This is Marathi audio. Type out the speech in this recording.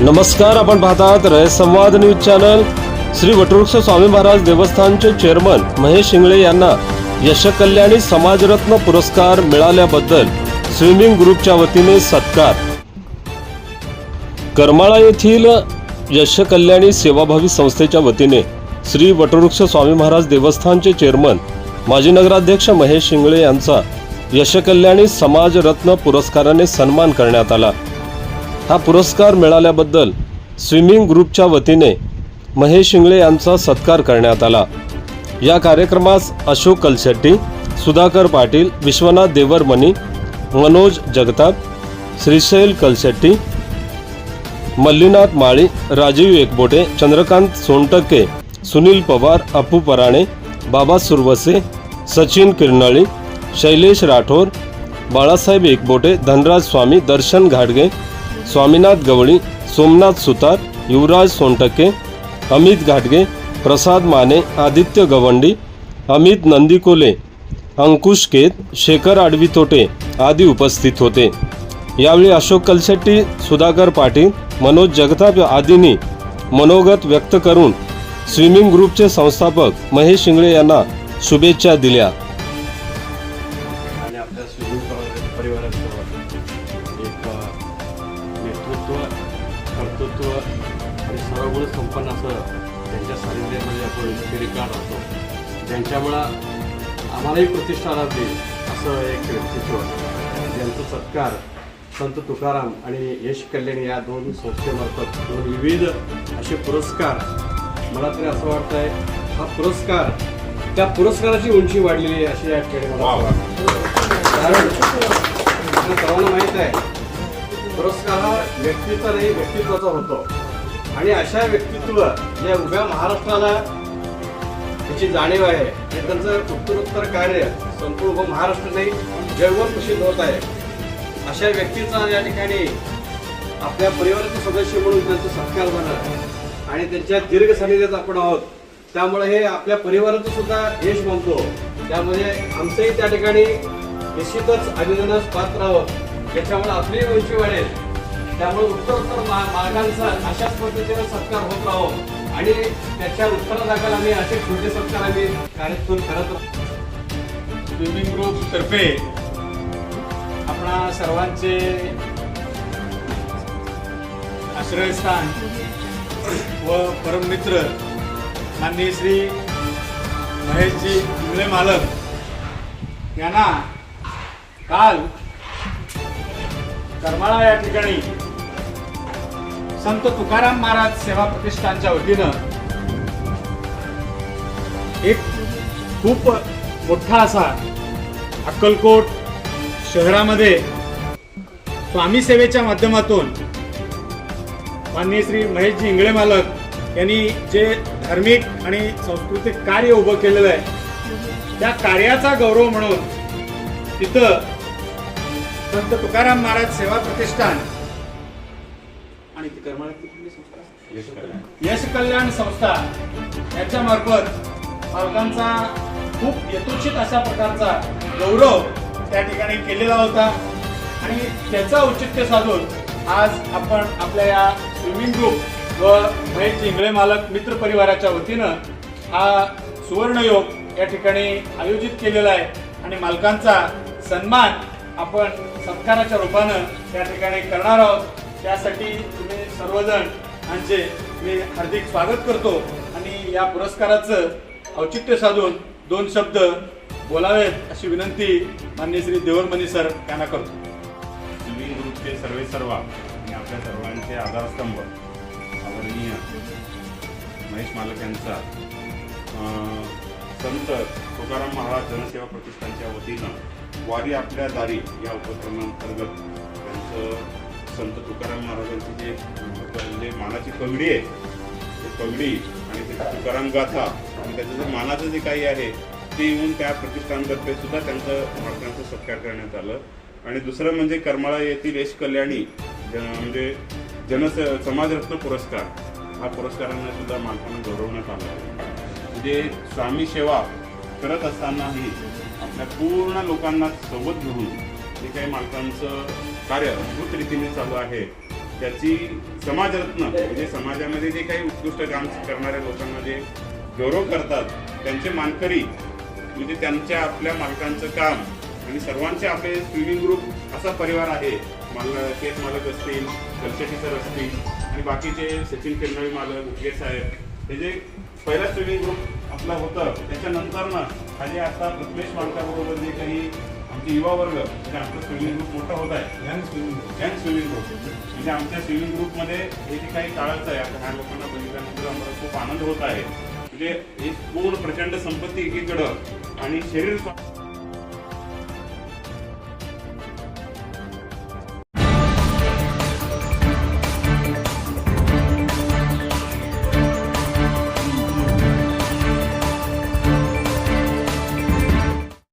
नमस्कार आपण पाहतात रय संवाद न्यूज चॅनल. श्री वटवृक्ष स्वामी महाराज देवस्थानचे चेअरमन महेश शिंगळे यांना यशकल्याणी समाजरत्न पुरस्कार मिळाल्याबद्दल स्विमिंग ग्रुपच्या वतीने सत्कार. करमाळा येथील यशकल्याणी सेवाभावी संस्थेच्या वतीने श्री वटवृक्ष स्वामी महाराज देवस्थानचे चेअरमन माजी नगराध्यक्ष महेश शिंगळे यांचा यशकल्याणी समाजरत्न पुरस्काराने सन्मान करण्यात आला. हा पुरस्कार मिळाल्याबद्दल स्विमिंग ग्रुपच्या वतीने महेश शिंगळे यांचा सत्कार करण्यात आला. या कार्यक्रमास अशोक कलशेट्टी सुधाकर पाटील विश्वनाथ देवरमणी मनोज जगताप श्रीशैल कलशेट्टी मल्लीनाथ माळी राजीव एकबोटे चंद्रकांत सोनटक्के सुनील पवार अप्पू पराणे बाबा सुरवसे सचिन किरनाळी शैलेश राठोर बाळासाहेब एकबोटे धनराज स्वामी दर्शन घाडगे स्वामीनाथ गवळी सोमनाथ सुतार युवराज सोनटके अमित घाटगे प्रसाद माने आदित्य गवंडी अमित नंदिकोले अंकुश केत शेखर आडवीतोटे आदी उपस्थित होते. यावेळी अशोक कलशेट्टी सुधाकर पाटील मनोज जगताप आदींनी मनोगत व्यक्त करून स्विमिंग ग्रुपचे संस्थापक महेश शिंगळे यांना शुभेच्छा दिल्या. कर्तृत्व आणि सर्व गुण संपन्न असं त्यांच्या सानिध्यामध्ये आपण दीर्घकाळ राहतो ज्यांच्यामुळं आम्हालाही प्रतिष्ठा लाभली असं एक व्यक्तित्व. ज्यांचं सत्कार संत तुकाराम आणि यश कल्याण या दोन संस्थेमार्फत दोन विविध असे पुरस्कार मला तरी असं वाटतंय हा पुरस्कार त्या पुरस्काराची उंची वाढलेली आहे अशी या ठिकाणी मला असं वाटतं. कारण सर्वांना माहीत आहे पुरस्कार हा व्यक्तीचा नाही व्यक्तित्वाचा होतो. आणि अशा व्यक्तित्व जे उभ्या महाराष्ट्राला त्याची जाणीव आहे. आणि त्यांचं उत्तरोत्तर कार्य संपूर्ण उभं महाराष्ट्र नाही जगभर प्रसिद्ध होत आहे. अशा व्यक्तीचा या ठिकाणी आपल्या परिवाराचे सदस्य म्हणून त्यांचं सत्कार झाला आणि त्यांच्या दीर्घ सानिध्यात आपण आहोत. त्यामुळे हे आपल्या परिवाराचं सुद्धा यश मानतो त्यामध्ये आमचंही त्या ठिकाणी निश्चितच अभिनंदनास पात्र आहोत. त्याच्यामुळे आपली उंची वाढेल. त्यामुळे उत्तरोत्तर मा मार्गांचा अशाच पद्धतीने सत्कार होत राहो. आणि त्याच्या उत्तरादाखल आम्ही असे छोटे सत्कार आम्ही कार्यक्रम करत स्विमिंग ग्रुप तर्फे आपणा सर्वांचे आश्रयस्थान व परममित्र माननीय श्री महेशजी इंगळे मालक यांना काल करमाळा या ठिकाणी संत तुकाराम महाराज सेवा प्रतिष्ठानच्या वतीनं एक खूप मोठा असा अक्कलकोट शहरामध्ये स्वामी सेवेच्या माध्यमातून माननीय श्री महेशजी इंगळे मालक यांनी जे धार्मिक आणि सांस्कृतिक कार्य उभं केलेलं आहे त्या कार्याचा गौरव म्हणून तिथं संत तुकाराम महाराज सेवा प्रतिष्ठान. आणि ती कुठली संस्था यश कल्याण. संस्था याच्या मार्फत मालकांचा खूप यथोचित अशा प्रकारचा गौरव त्या ठिकाणी केलेला होता. आणि त्याचा औचित्य साधून आज आपण आपल्या या स्विमिंग ग्रुप व महेश इंगळे मालक मित्र परिवाराच्या वतीनं हा सुवर्णयोग या ठिकाणी आयोजित केलेला आहे. आणि मालकांचा सन्मान आपण सत्काराच्या रूपानं त्या ठिकाणी करणार आहोत. त्यासाठी तुम्ही सर्वजण यांचे मी हार्दिक स्वागत करतो आणि या पुरस्काराचं औचित्य साधून दोन शब्द बोलावेत अशी विनंती माननीय श्री देवरमणी सर यांना करतो. स्विमिंग ग्रुपचे सर्वे सर्वा आणि आपल्या सर्वांचे आधारस्तंभ आदरणीय महेश मालक यांचा संत तुकाराम महाराज जनसेवा प्रतिष्ठानच्या वतीनं वारी आपल्या दारी या उपक्रमांतर्गत त्यांचं संत तुकाराम महाराजांची जे म्हणजे मानाची पगडी आहे ते पगडी आणि त्याची तुकाराम गाथा आणि त्याचं जे मानाचं जे काही आहे ते येऊन त्या प्रतिष्ठानतर्फे सुद्धा त्यांचं मालकांचा सत्कार करण्यात आलं. आणि दुसरं म्हणजे करमाळा येथील यश कल्याणी जन म्हणजे जनस समाजरत्न पुरस्कार हा पुरस्कारांना सुद्धा मालकांना गौरवण्यात आला आहे. म्हणजे स्वामी सेवा करत असतानाही आपल्या पूर्ण लोकांना सोबत घेऊन जे काही मालकांचं कार्य अद्भुत रीतीने चालू आहे त्याची समाजरत्न म्हणजे समाजामध्ये जे काही उत्कृष्ट काम करणाऱ्या लोकांना जे गौरव करतात त्यांचे मानकरी म्हणजे त्यांच्या आपल्या मालकांचं काम आणि सर्वांचे आपले स्विमिंग ग्रुप असा परिवार आहे. माल शेत मालक असतील कलशेटी सर असतील आणि बाकीचे सचिन केंद्रे मालक उगे साहेब हे जे पहिला स्विमिंग ग्रुप आपला होतं. त्याच्यानंतर ना हा जे आता प्रथमेश मालकाबरोबर जे काही आमचे युवा वर्ग म्हणजे आपलं स्विमिंग ग्रुप मोठा होत आहे. Young swimming young swimming group म्हणजे आमच्या स्विमिंग ग्रुपमध्ये हे जे काही काळाचं आहे आता ह्या लोकांना बघितल्यानंतर आम्हाला खूप आनंद होत आहे. म्हणजे एक पूर्ण प्रचंड संपत्ती एकीकडं आणि शरीर